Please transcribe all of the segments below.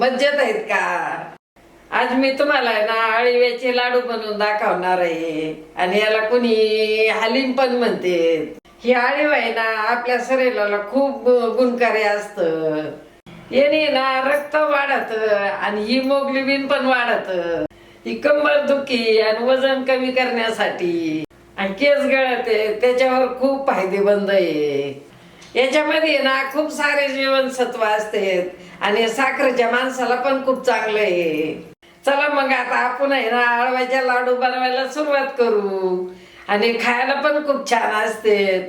मज्जेत आहेत का? आज मी तुम्हाला आहे ना अळीव्याचे लाडू बनवून दाखवणार आहे. आणि याला कुणी हालीम पण म्हणते. ही आळीव आहे ना आपल्या शरीराला खूप गुणकारी असत. येणे ना रक्त वाढत आणि हिमोग्लोबिन पण वाढत. ही कंबर दुखी आणि वजन कमी करण्यासाठी. आणि केस गळते त्याच्यावर खूप फायदेमंद आहे. याच्यामध्ये ना खूप सारे जीवनसत्व असते. आणि साखरेच्या माणसाला पण खूप चांगलं आहे. चला मग आता आपण आहे ना आळवाच्या लाडू बनवायला सुरुवात करू. आणि खायला पण खूप छान असते.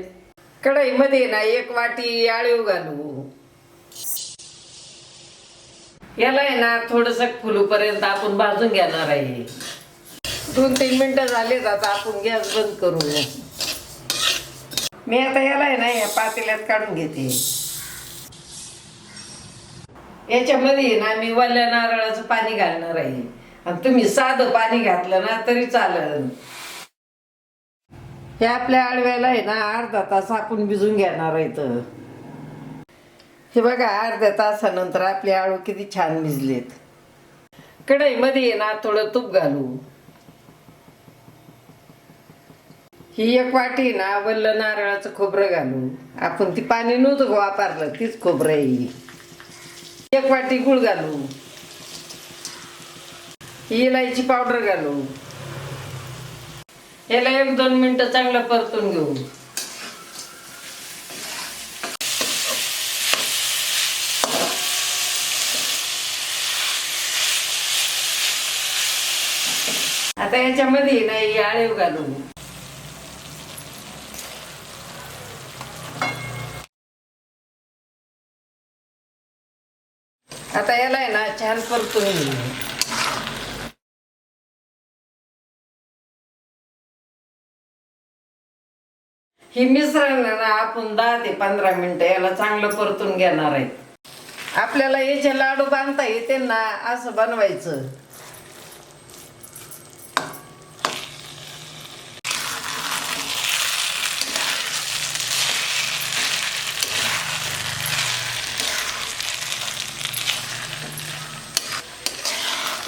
कढईमध्ये ना एक वाटी आळीव घालू. याला आहे ना थोडस फुलूपर्यंत आपण भाजून घेणार आहे. दोन तीन मिनिटं झाले आता आपण गॅस बंद करू. मी आता याला आहे ना या पातेल्यात काढून घेते. याच्यामध्ये ना मी वल्ल्या नारळाचं पाणी घालणार आहे. आणि तुम्ही साधं पाणी घातलं ना तरी चालेल. हे आपल्या आडव्याला आहे ना अर्धा तास आपण भिजून घेणार आहेत हे बघा अर्ध्या तासानंतर आपले आळू किती छान भिजलेत. कढईमध्ये ना थोडं तूप घालू. ही एक वाटी ना वल्ल नारळाचं खोबरं घालू आपण ती पाणी नव्हतं वापरलं तीच खोबरं आहे ही. एक वाटी गुळ घालू ही इलायची पावडर घालू याला एक दोन मिनटं चांगलं परतून घेऊ. आता याच्यामध्ये ना आळेव आळीव घालू आता याला आहे ना छान परतून घेऊ ही मिश्रण ना आपण दहा ते पंधरा मिनिटं याला चांगलं परतून घेणार आहे. आपल्याला याचे लाडू बांधता येते ना असं बनवायचं.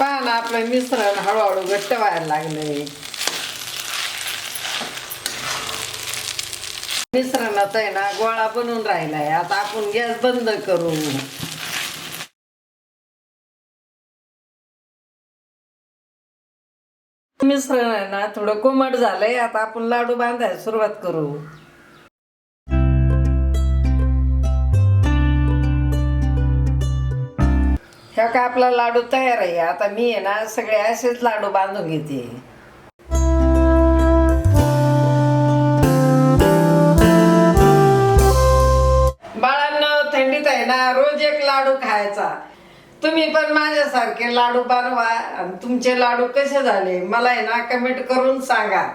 पान आपलं मिश्रण हळूहळू घट्ट व्हायला लागले. मिश्रणात आहे ना गोळा बनून राहिलाय. आता आपण गॅस बंद करू. मिश्रण आहे ना थोडं कोमट झालंय. आता आपण लाडू बांधायला सुरुवात करू. ह्या का आपला लाडू तयार आहे? आता मी आहे ना सगळे असेच लाडू बांधून घेते. बाळांना थंडीत आहे ना रोज एक लाडू खायचा. तुम्ही पण माझ्यासारखे लाडू बनवा आणि तुमचे लाडू कसे झाले मला आहे ना कमेंट करून सांगा.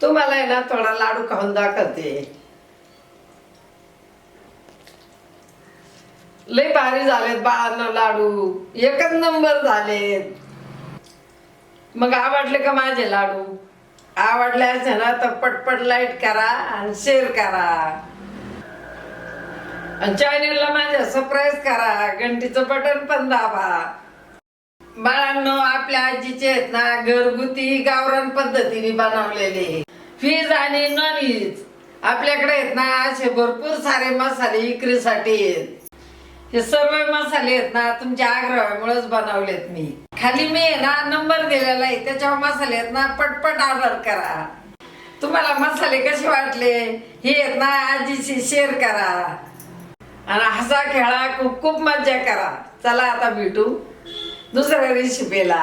तुम्हाला आहे ना थोडा लाडू खाऊन दाखवते. लय भारी झालेत बाळांना लाडू. एकच नंबर झालेत. मग आवडले का माझे लाडू? आवडले असे ना तर पटपट लाइट करा आणि शेअर करा. आणि चॅनेलला माझ्या सरप्राईज करा. घंटीचं बटन पण दाबा. बाळांनो आपल्या आजीचे आहेत ना घरगुती गावरान पद्धतीने बनवलेले. व्हेज आणि नॉन व्हेज आपल्याकडे आहेत ना असे भरपूर सारे मसाले विक्रीसाठी आहेत. हे सर्व मसाले आहेत ना तुमच्या आग्रहामुळेच बनवलेत मी. खाली मी ना नंबर दिलेला आहे त्याच्यावर मसाले आहेत ना पटपट ऑर्डर करा. तुम्हाला मसाले कसे वाटले हे आहेत ना आजीशी शेअर करा. आणि हसा खेळा खूप खूप मज्जा करा. चला आता भेटू दुसऱ्या रेसिपीला